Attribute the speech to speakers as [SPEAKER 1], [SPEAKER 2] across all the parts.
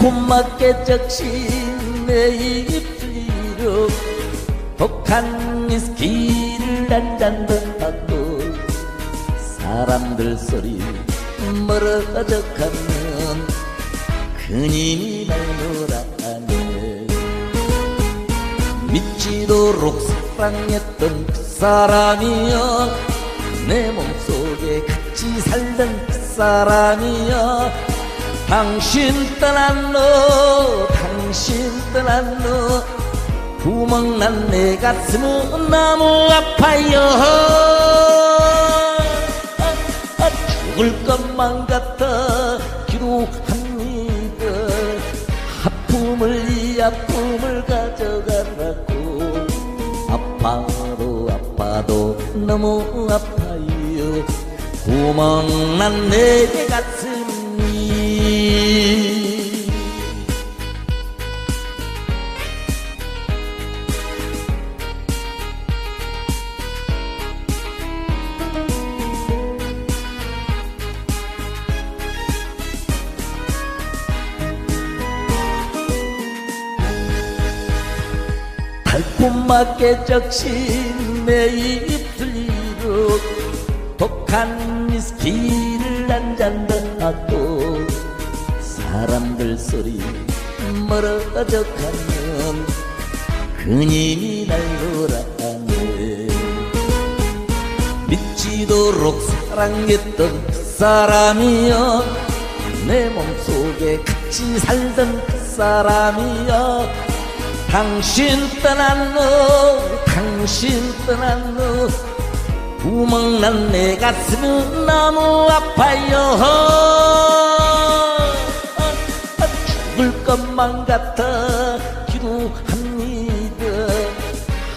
[SPEAKER 1] 달콤하게 적신 내 입술로 독한 위스키를 한잔 더 하고 사람들 소리 멀어져 가면 그님이 날 놀아내 미치도록 사랑했던 그 사람이여 내 몸속에 같이 살던 그 사람이여 당신 떠난 너 당신 떠난 너 구멍난 내 가슴은 너무 아파요 죽을 것만 같아 기도합니다 아픔을 이 아픔을 가져가라고. 아파도 아파도 너무 아파요. 구멍난 내 가슴 달콤하게 적신 내 입술로 독한 위스키를 한 잔 더 하고 사람들 소리 멀어져 가면 그님이 날 놀아내 미치도록 사랑했던 그 사람이여 내 몸속에 같이 살던 그 사람이여 당신 떠난 너 당신 떠난 너 구멍난 내 가슴은 너무 아파요. 죽을 것만 같아 기도합니다.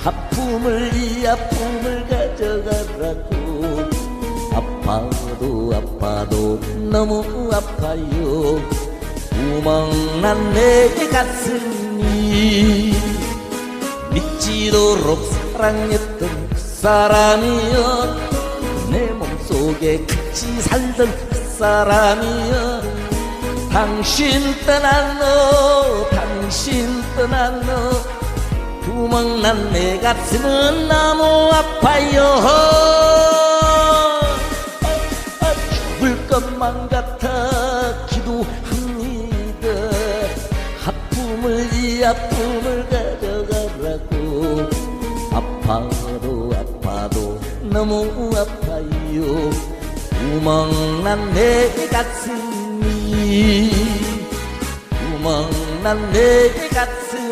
[SPEAKER 1] 아픔을 이 아픔을 가져가라고. 아파도 아파도 너무 아파요. 구멍난 내 가슴이 믿지도록 사랑했던 그 사람이여 내 몸속에 같이 살던 그 사람이여. 당신 떠난 너 당신 떠난 너. 구멍난 내 가슴은 너무 아파요. 아, 죽을 것만 같아 기도합니다. 아픔을 이 아픔을 너무 아파요. 구멍난 내 가슴이 구멍난 내 가슴